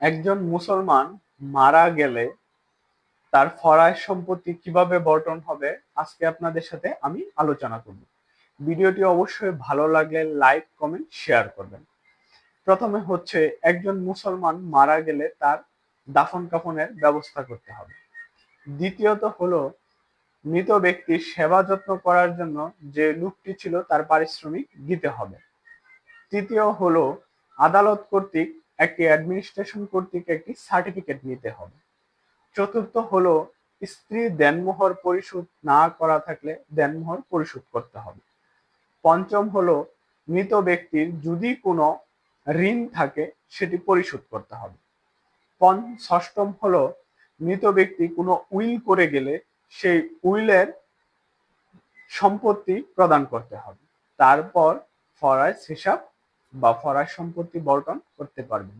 একজন মুসলমান মারা গেলে তার ফরায় সম্পত্তি কীভাবে বর্তন হবে, আজকে আপনাদের সাথে আমি আলোচনা করব। ভিডিওটি অবশ্যই ভালো লাগলে লাইক, কমেন্ট, শেয়ার করবেন। প্রথমে হচ্ছে একজন মুসলমান মারা গেলে তার দাফন কাফনের ব্যবস্থা করতে হবে। দ্বিতীয়ত হলো মৃত ব্যক্তির সেবা যত্ন করার জন্য যে লোকটি ছিল তার পারিশ্রমিক দিতে হবে। তৃতীয় হলো আদালত কর্তৃক একটি অ্যাডমিনিস্ট্রেশন কর্তৃক একটি সার্টিফিকেট নিতে হবে। চতুর্থ হলো, স্ত্রী দেনমোহর পরিশোধ না করা থাকলে দেনমোহর পরিশোধ করতে হবে। পঞ্চম হলো, মৃত ব্যক্তির যদি কোনো ঋণ থাকে, সেটি পরিশোধ করতে হবে। ষষ্ঠম হলো, মৃত ব্যক্তি কোনো উইল করে গেলে সেই উইলের সম্পত্তি প্রদান করতে হবে। তারপর ফরাজ হিসাব বা ফরাস সম্পত্তি বর্তন করতে পারবেন।